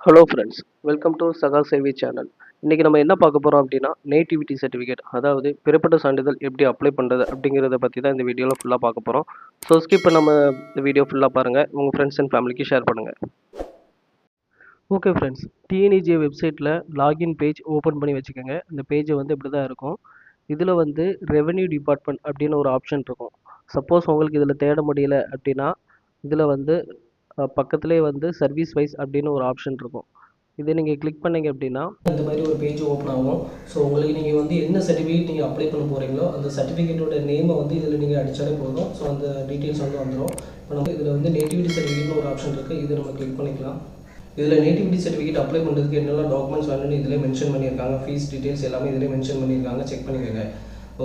Hello friends welcome to சகா சேவை channel இன்றைக்கி நம்ம என்ன பார்க்க போகிறோம் அப்படின்னா நேட்டிவிட்டி சர்டிஃபிகேட் அதாவது பிறப்பிட்ட சான்றிதழ் எப்படி அப்ளை பண்ணுறது அப்படிங்கிறத பற்றி தான் இந்த வீடியோவில் ஃபுல்லாக பார்க்க போகிறோம் ஸோ ஸ்கிப் நம்ம இந்த வீடியோ ஃபுல்லாக பாருங்கள் உங்கள் ஃப்ரெண்ட்ஸ் அண்ட் ஃபேமிலிக்கு ஷேர் பண்ணுங்கள் ஓகே ஃப்ரெண்ட்ஸ் டிஎன்இஜே வெப்சைட்டில் லாகின் பேஜ் ஓப்பன் பண்ணி வச்சுக்கோங்க. இந்த பேஜை வந்து இப்படி தான் இருக்கும். இதில் வந்து ரெவென்யூ டிபார்ட்மெண்ட் அப்படின்னு ஒரு ஆப்ஷன் இருக்கும். சப்போஸ் உங்களுக்கு இதில் தேட முடியல அப்படின்னா இதில் வந்து பக்கத்துலேயே வந்து சர்வீஸ் வைஸ் அப்படின்னு ஒரு ஆப்ஷன் இருக்கும். இதை நீங்கள் கிளிக் பண்ணீங்க அப்படின்னா இந்த மாதிரி ஒரு பேஜ் ஓப்பன் ஆகும். ஸோ உங்களுக்கு நீங்கள் வந்து என்ன சர்டிஃபிகேட் நீங்கள் அப்ளை பண்ண போகிறீங்களோ அந்த சர்டிஃபிகேட்டோட நேமை வந்து இதில் நீங்கள் அடித்தாலே போதும். ஸோ அந்த டீட்டெயில்ஸ் வந்து வந்துடும் இப்போ நம்ம இதில் வந்து நேட்டிவிட்டி சர்டிஃபிகேட்னு ஒரு ஆப்ஷன் இருக்குது இதை நம்ம கிளிக் பண்ணிக்கலாம். இதில் நேட்டிவிட்டி சர்டிஃபிகேட் அப்ளை பண்ணுறதுக்கு என்னெல்லாம் டாக்குமெண்ட்ஸ் வேணும்னு இதிலே மென்ஷன் பண்ணியிருக்காங்க. ஃபீஸ் டீட்டெயில்ஸ் எல்லாமே இதிலே மென்ஷன் பண்ணியிருக்காங்க. செக் பண்ணிக்கோங்க.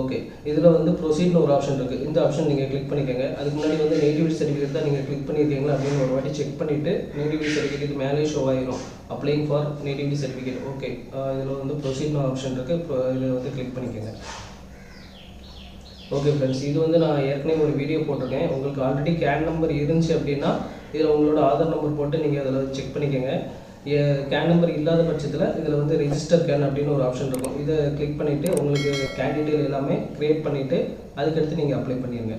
ஓகே இதில் வந்து ப்ரொசீட்னு ஒரு ஆப்ஷன் இருக்குது இந்த ஆப்ஷன் நீங்கள் கிளிக் பண்ணிக்கோங்க. அதுக்கு முன்னாடி வந்து நேட்டிவிட்டி சர்டிஃபிகேட் தான் நீங்கள் கிளிக் பண்ணியிருக்கீங்களா அப்படின்னு ஒரு வாட்டி செக் பண்ணிவிட்டு நேட்டிவிட்டி சர்டிஃபிகேட் மேலே ஷோ ஆகிரும் applying for nativity certificate okay இதில் வந்து ப்ரொசீட்னு ஆப்ஷன் இருக்குது இதில் வந்து கிளிக் பண்ணிக்கோங்க. ஓகே ஃப்ரெண்ட்ஸ் இது வந்து நான் ஏற்கனவே ஒரு வீடியோ போட்டிருக்கேன். உங்களுக்கு ஆல்ரெடி கேன் நம்பர் இருந்துச்சு அப்படின்னா இதில் உங்களோட ஆதார் நம்பர் போட்டு நீங்கள் அதில் செக் பண்ணிக்கோங்க. கேன் நம்பர் இல்லாத பட்சத்தில் இதில் வந்து ரெஜிஸ்டர் கேன் அப்படின்னு ஒரு ஆப்ஷன் இருக்கும். இதை கிளிக் பண்ணிவிட்டு உங்களுக்கு கேன் டீட்டெயில் எல்லாமே க்ரியேட் பண்ணிவிட்டு அதுக்கடுத்து நீங்கள் அப்ளை பண்ணிடுங்க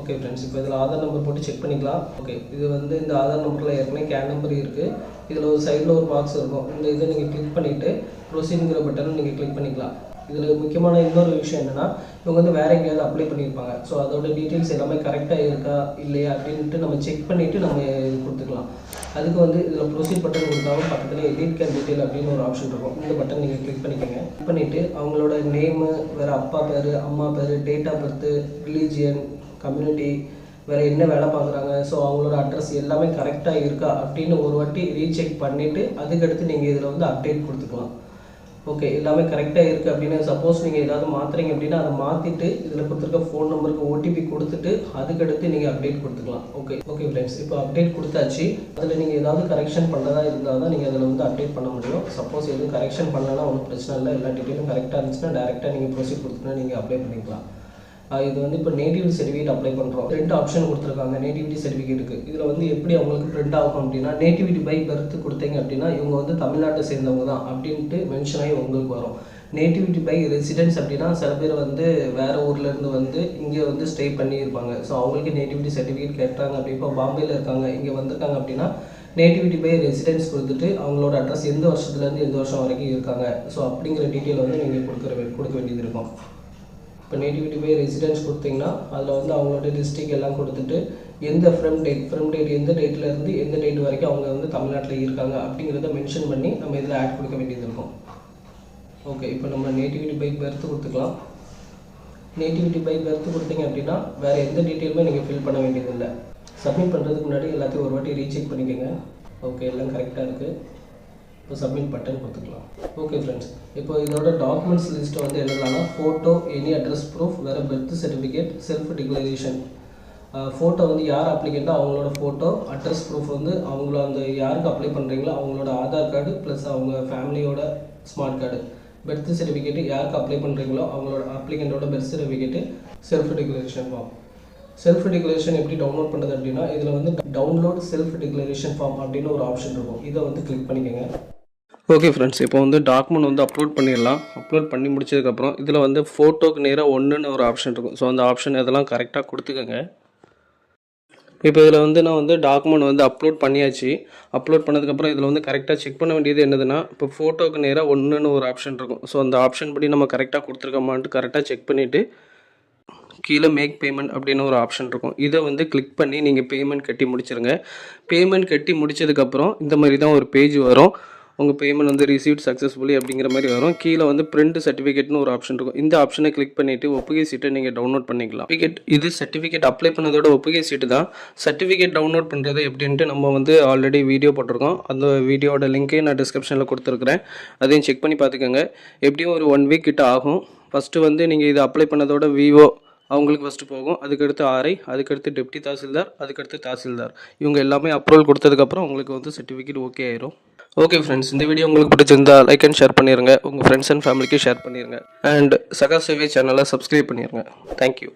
ஓகே ஃப்ரெண்ட்ஸ் இப்போ இதில் ஆதார் நம்பர் போட்டு செக் பண்ணிக்கலாம். ஓகே இது வந்து இந்த ஆதார் நம்பரில் ஏற்கனவே கேன் நம்பர் இருக்குது இதில் ஒரு சைடில் ஒரு பாக்ஸ் இருக்கும். இந்த இதை நீங்கள் கிளிக் பண்ணிவிட்டு ப்ரொசீடுங்கிற பட்டனை நீங்கள் கிளிக் பண்ணிக்கலாம். இதில் முக்கியமான இன்னொரு விஷயம் என்னென்னா இவங்க வந்து வேறு எங்கேயாவது அப்ளை பண்ணியிருப்பாங்க. ஸோ அதோட டீட்டெயில்ஸ் எல்லாமே கரெக்டாக இருக்கா இல்லையா அப்படின்ட்டு நம்ம செக் பண்ணிவிட்டு நம்ம இது கொடுத்துக்கலாம். அதுக்கு வந்து இதில் ப்ரொசீட் பட்டன் கொடுத்தாலும் பக்கத்தில் எடிட் கேர் டீட்டெயில் அப்படின்னு ஒரு ஆப்ஷன் இருக்கும். இந்த பட்டன் நீங்கள் கிளிக் பண்ணிக்கோங்க. கிளிக் பண்ணிவிட்டு அவங்களோட நேமு வேறு அப்பா பேர் அம்மா பேர் date of birth religion community வேறு என்ன வேலை பார்க்குறாங்க ஸோ அவங்களோட அட்ரஸ் எல்லாமே கரெக்டாக இருக்கா அப்படின்னு ஒரு வாட்டி ரீசெக் பண்ணிவிட்டு அதுக்கடுத்து நீங்கள் இதில் வந்து அப்டேட் கொடுத்துக்கலாம். ஓகே எல்லாமே கரெக்டாக இருக்குது அப்படின்னு சப்போஸ் நீங்கள் ஏதாவது மாற்றுறீங்க அப்படின்னா அதை மாற்றிட்டு இதில் கொடுத்துருக்க ஃபோன் நம்பருக்கு ஓடிபி கொடுத்துட்டு அதுக்கடுத்து நீங்கள் அப்டேட் கொடுத்துக்கலாம். ஓகே ஓகே ஃப்ரெண்ட்ஸ் இப்போ அப்டேட் கொடுத்தாச்சு. அதில் நீங்கள் ஏதாவது கரெக்ஷன் பண்ணதாக இருந்தால் தான் நீங்கள் அதில் வந்து அப்டேட் பண்ண முடியும். சப்போஸ் எதுவும் கரெக்ஷன் பண்ணலன்னா ஒன்றும் பிரச்சனை இல்லை. எல்லா டீட்டெயிலும் கரெக்டாக இருந்துச்சுன்னா டேரெக்டாக நீங்கள் ப்ரொசீட் கொடுத்துனா நீங்கள் அப்ளை பண்ணிக்கலாம். இது வந்து இப்போ நேட்டிவ் சர்டிஃபிகேட் அப்ளை பண்ணுறோம் ரெண்டு ஆப்ஷன் கொடுத்துருக்காங்க. நேட்டிவிட்டி சர்டிஃபிகேட்டுக்கு இதில் வந்து எப்படி அவங்களுக்கு பிரிண்ட் ஆகும் அப்படின்னா நேட்டிவிட்டி பை பர்த் கொடுத்தீங்க அப்படின்னா இவங்க வந்து தமிழ்நாட்டை சேர்ந்தவங்க தான் அப்படின்ட்டு மென்ஷன் ஆகி உங்களுக்கு வரும். நேட்டிவிட்டி பை ரெசிடென்ஸ் அப்படின்னா சில பேர் வந்து வேறு ஊர்லேருந்து வந்து இங்கே வந்து ஸ்டே பண்ணியிருப்பாங்க. ஸோ அவங்களுக்கு நேட்டிவிட்டி சர்டிஃபிகேட் கேட்டாங்க அப்படி இப்போ பாம்பேயில் இருக்காங்க இங்கே வந்திருக்காங்க அப்படின்னா நேட்டிவிட்டி பை ரெசிடென்ஸ் கொடுத்துட்டு அவங்களோட அட்ரஸ் எந்த வருஷத்துலேருந்து எந்த வருஷம் வரைக்கும் இருக்காங்க. ஸோ அப்படிங்கிற டீட்டெயில் வந்து நீங்கள் கொடுக்குற கொடுக்க வேண்டியது இருக்கும். இப்போ நேட்டிவிட்டி போய் ரெசிடென்ஸ் கொடுத்தீங்கன்னா அதில் வந்து அவங்களோட டிஸ்ட்ரிக் எல்லாம் கொடுத்துட்டு எந்த ஃப்ரம் டேட் ஃப்ரம் டேட் எந்த டேட்டில் இருந்து எந்த டேட் வரைக்கும் அவங்க வந்து தமிழ்நாட்டில் இருக்காங்க அப்படிங்கிறத மென்ஷன் பண்ணி நம்ம இதில் ஆட் கொடுக்க வேண்டியது இருக்கும். ஓகே இப்போ நம்ம நேட்டிவிட்டி பை பெர்த்து கொடுத்துக்கலாம். நேட்டிவிட்டி பை பெர்த்து கொடுத்தீங்க அப்படின்னா வேறு எந்த டீட்டெயிலுமே நீங்கள் ஃபில் பண்ண வேண்டியதில்லை. சப்மிட் பண்ணுறதுக்கு முன்னாடி எல்லாத்தையும் ஒரு வாட்டி ரீசெக் பண்ணிக்கோங்க. ஓகே எல்லாம் கரெக்டாக இருக்குது இப்போ சப்மிட் பட்டன் கொடுத்துக்கலாம். ஓகே ஃப்ரெண்ட்ஸ் இப்போ இதோட டாக்குமெண்ட்ஸ் லிஸ்ட்டை வந்து என்னென்னா ஃபோட்டோ எனி அட்ரஸ் ப்ரூஃப் வேறு birth certificate self declaration photo வந்து யார் அப்ளிகேட்டோ அவங்களோட ஃபோட்டோ அட்ரஸ் ப்ரூஃப் வந்து அவங்கள அந்த யாருக்கு அப்ளை பண்ணுறீங்களோ அவங்களோட ஆதார் கார்டு ப்ளஸ் அவங்க ஃபேமிலியோட ஸ்மார்ட் கார்டு பர்த் சர்டிஃபிகேட்டு யாருக்கு அப்ளை பண்ணுறீங்களோ அவங்களோட அப்ளிகண்ட்டோட birth certificate self declaration form self declaration எப்படி டவுன்லோட் பண்ணுறது அப்படின்னா இதில் வந்து டவுன்லோட் செல்ஃப் டிக்ளரேஷன் ஃபார்ம் அப்படின்னு ஒரு ஆப்ஷன் இருக்கும். இதை வந்து கிளிக் பண்ணிக்கோங்க. ஓகே ஃப்ரெண்ட்ஸ் இப்போ வந்து டாக்குமெண்ட் வந்து அப்லோட் பண்ணிடலாம். அப்லோட் பண்ணி முடிச்சதுக்கப்புறம் இதில் வந்து ஃபோட்டோக்கு நேராக ஒன்றுன்னு ஒரு ஆப்ஷன் இருக்கும். ஸோ அந்த ஆப்ஷன் இதெல்லாம் கரெக்டாக கொடுத்துக்கோங்க. இப்போ இதில் வந்து நான் வந்து டாக்குமெண்ட் வந்து அப்லோட் பண்ணியாச்சு. அப்லோட் பண்ணதுக்கப்புறம் இதில் வந்து கரெக்டாக செக் பண்ண வேண்டியது என்னதுன்னா இப்போ ஃபோட்டோக்கு நேராக ஒன்றுன்னு ஒரு ஆப்ஷன் இருக்கும். ஸோ அந்த ஆப்ஷன் படி நம்ம கரெக்டாக கொடுத்துருக்கோமான்ட்டு கரெக்டாக செக் பண்ணிவிட்டு கீழே மேக் பேமெண்ட் அப்படின்னு ஒரு ஆப்ஷன் இருக்கும். இதை வந்து கிளிக் பண்ணி நீங்கள் பேமெண்ட் கட்டி முடிச்சிருங்க. பேமெண்ட் கட்டி முடிச்சதுக்கப்புறம் இந்த மாதிரி தான் ஒரு பேஜ் வரும். உங்கள் பேமெண்ட் வந்து ரிசீவ் சக்ஸஸ்ஃபுல்லி அப்படிங்கிற மாதிரி வரும். கீழே வந்து பிரிண்ட் சர்டிஃபிகேட்னு ஒரு ஆப்ஷன் இருக்கும். இந்த ஆப்ஷனை கிளிக் பண்ணிவிட்டு ஒப்புகை சீட்டை நீங்கள் டவுன்லோட் பண்ணிக்கலாம். சர்டிஃபிகேட் இது சர்டிஃபிகேட் அப்ளை பண்ணதோட ஒப்புகை சீட்டு தான். சர்டிஃபிகேட் டவுன்லோட் பண்ணுறது எப்படின்ட்டு நம்ம வந்து ஆல்ரெடி வீடியோ போட்டிருக்கோம். அந்த வீடியோட லிங்க்கையும் நான் டிஸ்கிரிப்ஷனில் கொடுத்துருக்குறேன். அதையும் செக் பண்ணி பார்த்துக்கோங்க. எப்படியும் ஒரு ஒன் வீக் கிட்ட ஆகும். ஃபஸ்ட்டு வந்து நீங்கள் இது அப்ளை பண்ணதோட விவோ அவங்களுக்கு ஃபஸ்ட்டு போகும். அதுக்கடுத்து ஆர்ஐ அதுக்கடுத்து டெப்டி தாசில்தார் அதுக்கடுத்து தாசில்தார். இவங்க எல்லாமே அப்ரூவல் கொடுத்ததுக்கப்புறம் உங்களுக்கு வந்து சர்டிஃபிகேட் ஓகே ஆயிரும். ஓகே ஃப்ரெண்ட்ஸ் இந்த வீடியோ உங்களுக்கு பிடிச்சிருந்தா லைக் அண்ட் ஷேர் பண்ணிடுங்க உங்கள் ஃப்ரெண்ட்ஸ் அண்ட் ஃபேமிலிக்கு ஷேர் பண்ணிடுங்க அண்ட் சகா சேவை சேனலை சப்ஸ்கிரைப் பண்ணிடுங்க தேங்க்யூ